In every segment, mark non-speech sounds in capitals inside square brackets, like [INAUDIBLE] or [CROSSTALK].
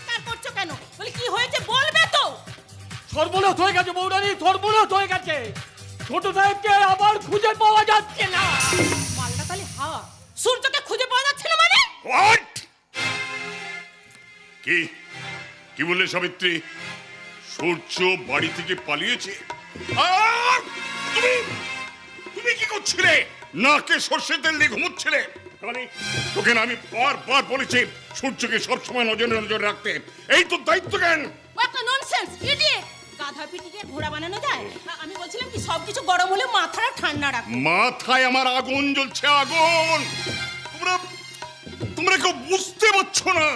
চিৎকার করছ কেন? বলি কি হয়েছে? বলবে তো! সর্বনাশ হয়ে গেছে বৌরানী সর্বনাশ হয়ে গেছে। ছোট সাহেবকে আবার খুঁজে পাওয়া যাচ্ছে না। মালটা তাহলে হা। সূর্যকে খুঁজে পাওয়া যাচ্ছে না মানে? হোয়াট কি? কি বললে সাবিত্রী? সূর্য বাড়ি থেকে পালিয়েছে? আর তুমি? তুমি কি করছিলে? নাকে সর্ষে তেল দিয়ে ঘুমোচ্ছিলে? মানে তোকে না আমি বারবার বলেছি সূর্যকে সবসময় নজরে নজরে রাখতে। এই তো দায়িত্ব জ্ঞান ও ননসেন্স ইডিয়েট গাধা পিটিকে ঘোড়া বানানো যায়? আমি বলছিলাম কি সবকিছু গরম হলে মাথাটা ঠান্ডা রাখো। মাথায় আমার আগুন জ্বলছে আগুন! তোমরা তোমরা কেউ বুঝতে পারছ না?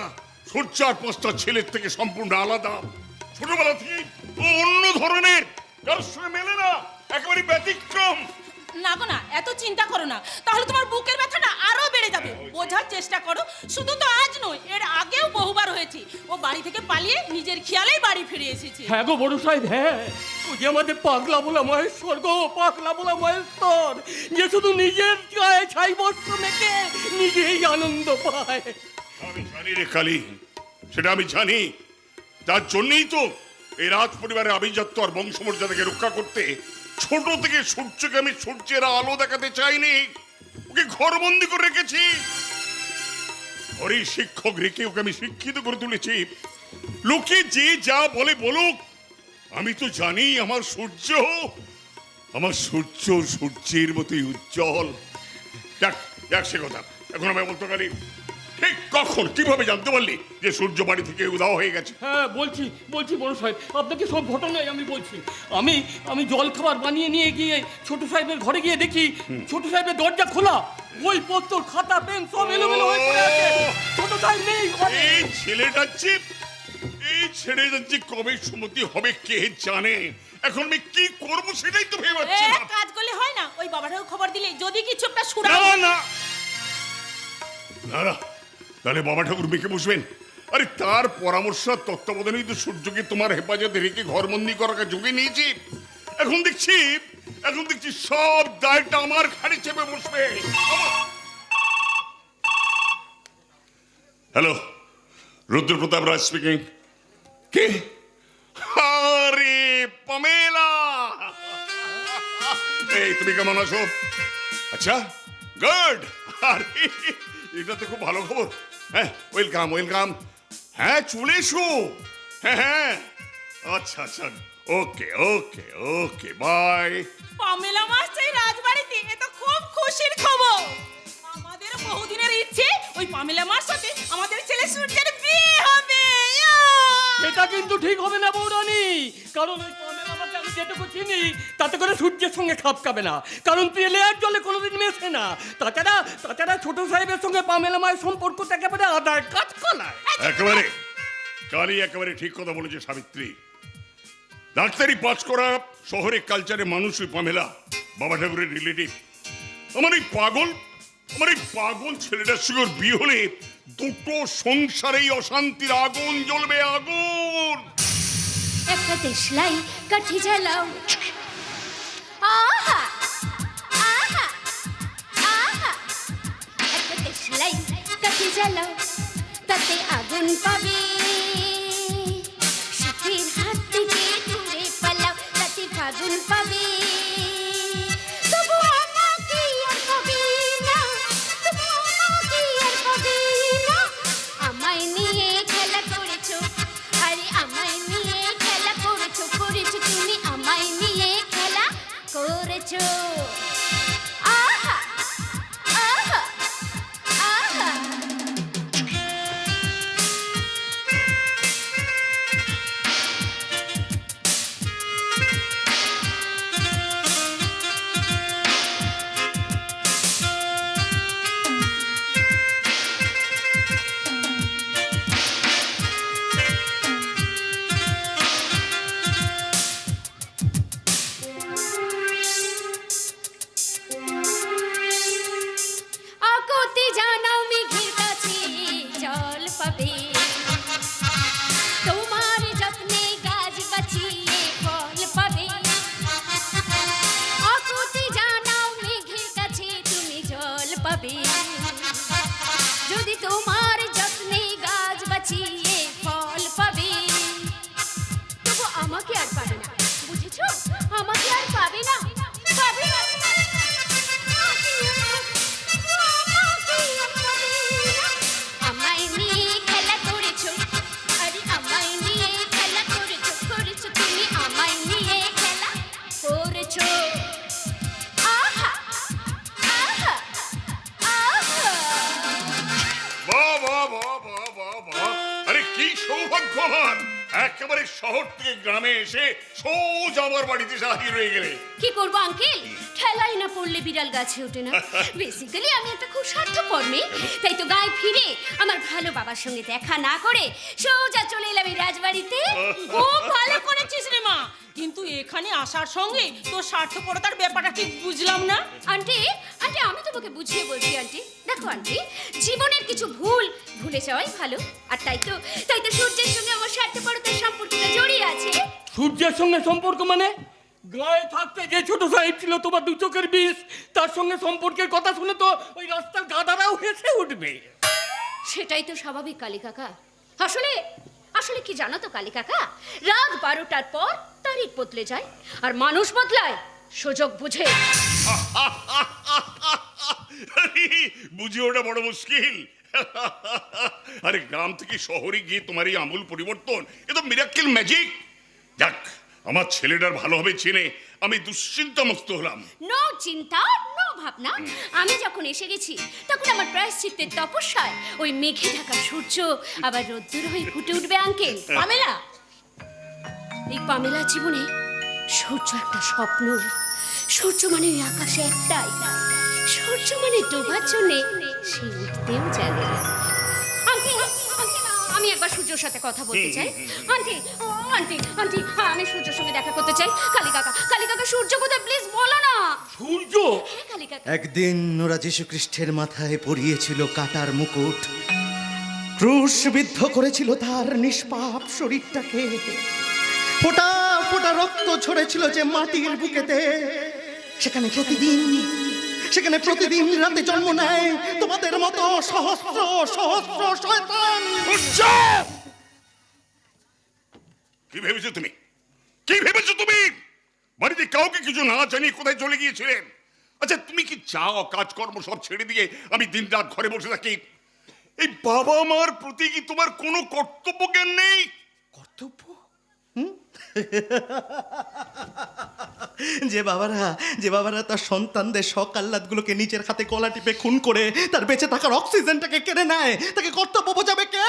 সূর্য আর পাঁচটা ছেলের থেকে সম্পূর্ণ আলাদা। ছোটবেলা থেকে ও অন্য ধরনের। কারোর সঙ্গে মেলে না একেবারে ব্যতিক্রম। না গো না এত চিন্তা করো না। তাহলে তোমার বুকের ব্যথাটা আরও বেড়ে যাবে। বোঝার চেষ্টা করো শুধু তো আজ নয় এর আগেও বহুবার হয়েছে। ও বাড়ি থেকে পালিয়ে নিজের খেয়ালেই বাড়ি ফিরে এসেছে। হ্যাঁ গো বড় সাহেব হ্যাঁ। ওই যে আমাদের পাগলা বলা মহেশ্বর গো পাগলা বলা মহেশ্বর। যে শুধু নিজের গায়ে ছাই বস্ত্র মেখে নিজেই আনন্দ পায়। আমি জানি রে কালী সেটা আমি জানি। তার জন্যই তো এই রাজ পরিবারের আভিজাত্য আর বংশমর্যাদাকে রক্ষা করতে ছোট থেকে সূর্যকে আমি সূর্যের আলো দেখাতে চাইনি। ওকে ঘরবন্দি করে রেখেছি। ঘরে শিক্ষক রেখে ওকে আমি শিক্ষিত করে তুলেছি। লোকে যে যা বলে বলুক, আমি তো জানি আমার সূর্য আমার সূর্য সূর্যের মতোই উজ্জ্বল। যাক যাক সে কথা। এখন আমি বলতে পারি ঠিক কখন? কীভাবে জানতে পারলি যে সূর্য বাড়ি থেকে উদাও হয়ে গেছে? হ্যাঁ বলছি বলছি বড় সাহেব আপনাকে সব ঘটনাই আমি বলছি। আমি আমি জল খাবার বানিয়ে নিয়ে গিয়ে ছোট সাহেবের ঘরে গিয়ে দেখি ছোট সাহেবের দরজা খোলা। বই পত্র খাতা পেন সব এলোমেলো হয়ে পড়ে আছে। ছোট সাহেব নেই ঘরে। এই ছেলেটা যে এই ছেলেটা যে কবে সুমতি হবে কে জানে? এখন আমি কি করব সেটাই তো ভেবে পাচ্ছি না। কাজ করলে হয় না? ওই বাবাটাকে খবর দিলে যদি কিছু একটা না সুরা না। না না। তাহলে বাবা ঠাকুর মেখে বসবেন। আরে তার পরামর্শ আর তত্ত্বাবধানেই তো সূর্যকে তোমার হেফাজতে রেখে ঘরবন্দি করার যোগে নিয়েছি। এখন দেখছি এখন দেখছি সব দায়টা আমার ঘাড়ে চেপে বসবে। হ্যালো রুদ্রপ্রতাপ রাজ স্পিকিং কে? আরে পমেলা। এই, তুমি কেমন আছো? আচ্ছা গুড আরে, এটা তো খুব ভালো খবর। হ্যাঁ ওয়েলকাম ওয়েলকাম হ্যাঁ চলে এসো। হ্যাঁ হ্যাঁ। আচ্ছা আচ্ছা। ওকে ওকে ওকে বাই পামেলা মাস চাই রাজবাড়িতে এ তো খুব খুশির খবর। আমাদের বহুদিনের ইচ্ছে ওই পামেলা মার সাথে আমাদের ছেলে সূর্যের বিয়ে হবে। ইয়া! সেটা কিন্তু ঠিক হবে না বৌরানী কারণ ওই যেটুকু চিনি তাতে করে সূর্যের সঙ্গে খাপ খাবে না। কারণ তেলে আর জলে কোনোদিন মেশে না। তাছাড়া তাছাড়া ছোট সাহেবের সঙ্গে পামেলা মায়ের সম্পর্কটা একেবারে আদার কাজ কলায়। একেবারে। কালি একেবারে ঠিক কথা বলেছে সাবিত্রী। ডাক্তারি পাস করা শহরে কালচারে মানুষ ওই পামেলা বাবা ঠাকুরের রিলেটিভ আমার এই পাগল আমার এই পাগল ছেলেটার সঙ্গে বিয়ে হলে দুটো সংসারেই অশান্তির আগুন জ্বলবে আগুন! একটা দেশলাই কাঠি জ্বালাও। করেছ শহর থেকে গ্রামে এসে সোজা আমার বাড়িতে হাজির হয়ে গেলে। কি করব আঙ্কেল? ঠেলাই না পড়লে বিড়াল গাছে ওঠে না। [LAUGHS] বেসিক্যালি আমি একটা খুব স্বার্থপর মেয়ে। তাই তো গায়ে ফিরে আমার ভালো বাবার সঙ্গে দেখা না করে সোজা চলে এলাম এই রাজবাড়িতে। [LAUGHS] খুব ভালো করেছিস রে মা। কিন্তু এখানে আসার সঙ্গে তোর স্বার্থপরতার ব্যাপারটা ঠিক বুঝলাম না। আন্টি আন্টি আমি তোমাকে বুঝিয়ে বলছি আন্টি। দেখো আন্টি জীবনের কিছু ভুল ভুলে যাওয়াই ভালো। আর তাই তো তাই তো সূর্যের সঙ্গে আমার স্বার্থপরতার সম্পর্কটা জড়িয়ে আছে। সূর্যের সঙ্গে সম্পর্ক মানে? গায়ে থাকতে যে ছোট সাহেব ছিল তোমার দু চোখের বিষ তার সঙ্গে সম্পর্কের কথা শুনে তো ওই রাস্তার গাদারাও হেসে উঠবে। সেটাই তো স্বাভাবিক কালী কাকা। আসলে আসলে কি জানো তো কালী কাকা? রাত বারোটার পর তারিখ বদলে যায় আর মানুষ বদলায় সুযোগ বুঝে। [LAUGHS] বুঝে ওটা বড় মুশকিল। [LAUGHS] আরে গ্রাম থেকে শহরে গিয়ে তোমার এই আমূল পরিবর্তন এ তো মিরাক্কেল ম্যাজিক যাক আমার ছেলেটার ভালোভাবে চেনে আমি দুশ্চিন্তা মুক্ত হলাম। নো চিন্তা নো ভাবনা। আমি যখন এসে গেছি তখন আমার প্রায়শ্চিত্তের তপস্যায় ওই মেঘে ঢাকা সূর্য আবার রোদ্দুর হয়ে ফুটে উঠবে আঙ্কেল। পামেলা? এই পামেলা জীবনে সূর্য একটা স্বপ্ন। সূর্য মানে ওই আকাশে একটাই। সূর্য মানে ডোবার জন্যে সে উঠতেও জানে না। আন্টি আন্টি, আমি একবার সূর্যর সাথে কথা বলতে চাই। আন্টি আন্টি আন্টি হ্যাঁ, আমি সূর্যের সঙ্গে দেখা করতে চাই। কালী কাকা কালী কাকা সূর্য কোথায়? প্লিজ বলো না। সূর্য? হ্যাঁ কালী কাকা। একদিন ওরা যীশু খ্রিস্টের মাথায় পরিয়েছিল কাটার মুকুট। ক্রুশবিদ্ধ করেছিল তার নিষ্পাপ শরীরটাকে। ফোটা ফোটা রক্ত ছড়েছিল যে মাটির বুকেতে। সেখানে প্রতিদিন সেখানে প্রতিদিন রাতে জন্ম নেয়। তোমাদের মতো সহস্র সহস্র শয়তান! কি ভেবেছো তুমি? কি ভেবেছো তুমি? বাড়িতে কাউকে কিছু না জানিয়ে কোথায় চলে গিয়েছিলেন? আচ্ছা তুমি কি চাও কাজকর্ম সব ছেড়ে দিয়ে আমি দিন রাত ঘরে বসে থাকি? এই বাবা মার প্রতি কি তোমার কোনো কর্তব্য জ্ঞান নেই? কর্তব্য? হুম? যে বাবারা যে বাবারা তার সন্তানদের শখ আহ্লাদগুলোকে নিজের হাতে গলা টিপে খুন করে তার বেঁচে থাকার অক্সিজেনটাকে কেড়ে নেয়। তাকে কর্তব্য বোঝাবে কে?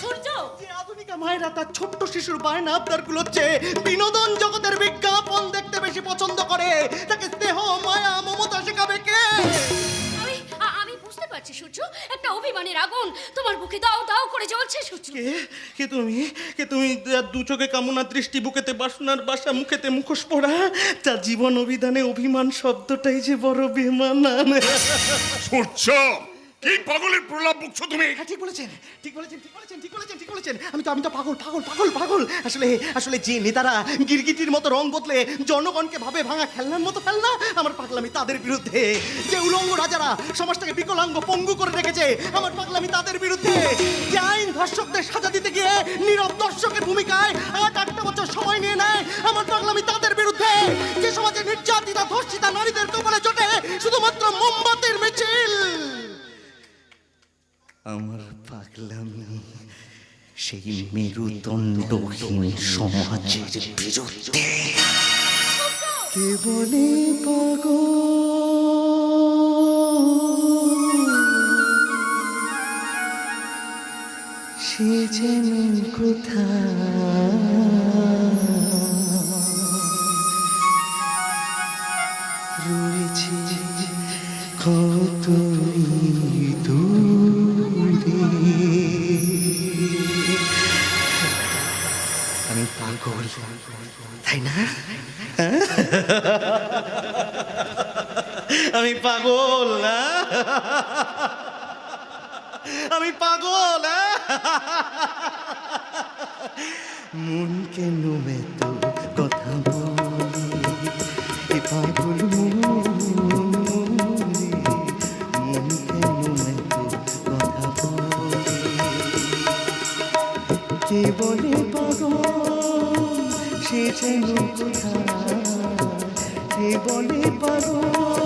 সূর্য! যে আধুনিকা মায়েরা তার ছোট্ট শিশুর বায়না আবদারগুলো চেয়ে বিনোদন জগতের বিজ্ঞাপন দেখতে বেশি পছন্দ করে। তাকে স্নেহ মায়া মমতা শেখাবে কে? পারছি সূর্য? একটা অভিমানের আগুন। তোমার বুকে দাও দাও করে জ্বলছে সূর্য। কে? কে তুমি? কে তুমি? যার দু চোখে কামনা দৃষ্টি বুকেতে বাসনার বাসা মুখেতে মুখোশ পড়া তার জীবন অভিধানে অভিমান শব্দটাই যে বড় বেমানান সূর্য! কি পাগলের প্রলাপ তুমি। হ্যাঁ ঠিক বলেছেন ঠিক বলেছেন ঠিক বলেছেন ঠিক বলেছেন ঠিক বলেছেন। আমি তো আমি তো পাগল পাগল পাগল পাগল। আসলে আসলে যে নেতারা গিরগিটির মতো রং বদলে জনগণকে ভাবে ভাঙা খেলনার মতো ফেলনা, আমার পাগলামি তাদের বিরুদ্ধে। যে উলঙ্গ রাজারা সমাজটাকে বিকলাঙ্গ পঙ্গু করে রেখেছে, আমার পাগলামি তাদের বিরুদ্ধে। যে আইন ধর্ষকদের সাজা দিতে গিয়ে নীরব দর্শকের ভূমিকায় আট, আটটা বছর সময় নিয়ে নেয়, আমার পাগলামি তাদের বিরুদ্ধে। যে সমাজে নির্যাতিতা, ধর্ষিতা, নারীদের কপালে চটে শুধুমাত্র মোমবাতির মিছিল। আমার পাগলামি সেই মেরুদণ্ডহীন সমাজের বিরুদ্ধে। কে পাগ সে যেন কোথায় আমি পাগল মন কেন এত কথা বলে পাগল কে বলে পাগল, সে যেন কোথায়? কে বলে পাগল